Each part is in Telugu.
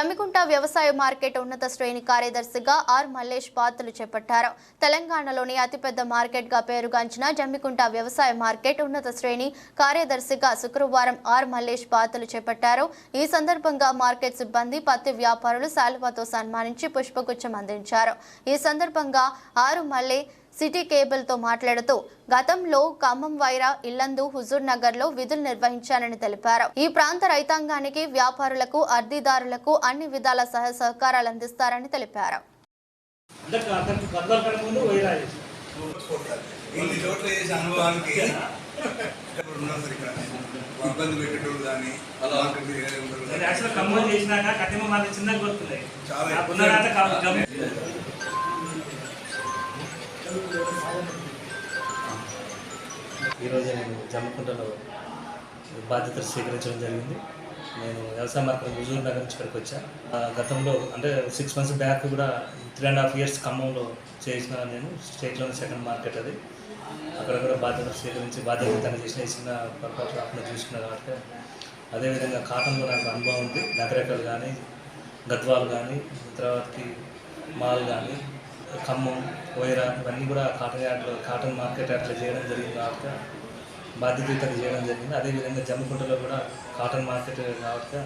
జమ్మికుంట వ్యవసాయ మార్కెట్ ఉన్నత శ్రేణి కార్యదర్శిగా ఆర్ మల్లేష్ పాత్రలు చేపట్టారు. తెలంగాణలోని అతిపెద్ద మార్కెట్గా పేరుగాంచిన జమ్మికుంట వ్యవసాయ మార్కెట్ ఉన్నత శ్రేణి కార్యదర్శిగా శుక్రవారం ఆర్ మల్లేష్ పాత్రలు చేపట్టారు. ఈ సందర్భంగా మార్కెట్ సిబ్బంది పత్తి వ్యాపారులు శాలువాతో సన్మానించి పుష్పగుచ్చం అందించారు. ఈ సందర్భంగా ఆరు మల్లే సిటీ కేబుల్తో మాట్లాడుతూ గతంలో ఖమ్మం వైరా ఇల్లందు హుజూర్ నగర్లో విధులు నిర్వహించానని తెలిపారు. ఈ ప్రాంత రైతాంగానికి వ్యాపారులకు అర్ధీదారులకు అన్ని విధాల సహ సహకారాలు అందిస్తారని తెలిపారు. కడ ఈరోజు నేను జమ్మకుంటలో బాధ్యతలు స్వీకరించడం జరిగింది. నేను వ్యవసాయ మార్కెట్ హుజూర్ నగర్ నుంచి ఇక్కడికి వచ్చా. ఆ, గతంలో అంటే సిక్స్ మంత్స్ బ్యాక్ కూడా త్రీ అండ్ హాఫ్ ఇయర్స్ ఖమ్మంలో చేసిన నేను స్టేట్లోని సెకండ్ మార్కెట్ అది. అక్కడ కూడా బాధ్యతలు స్వీకరించి బాధ్యత చేసిన చిన్న పొరపాటు రాకుండా చూసుకున్నా కాబట్టి అదేవిధంగా కాటన్లో నాకు అనుభవం ఉంది. నగరేకలు కానీ గద్వాలు కానీ తర్వాతకి మాల్ కానీ ఖమ్మం వైరా ఇవన్నీ కూడా కాటన్ యార్డ్లో కాటన్ మార్కెట్ యార్డ్లో చేయడం జరిగింది కాబట్టి బాధ్యత చేయడం జరిగింది. అదేవిధంగా జమ్మికుంటలో కూడా కాటన్ మార్కెట్ కాబట్టి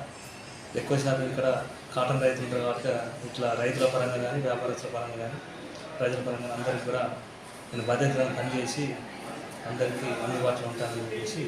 ఎక్కువ శాతం ఇక్కడ కాటన్ రైతులు ఉంటారు కాబట్టి ఇట్లా రైతుల పరంగా కానీ వ్యాపారస్తుల పరంగా కానీ ప్రజల పరంగా అందరికీ కూడా నేను బాధ్యతగా పనిచేసి అందరికీ అందుబాటులో ఉంటానని చెప్పేసి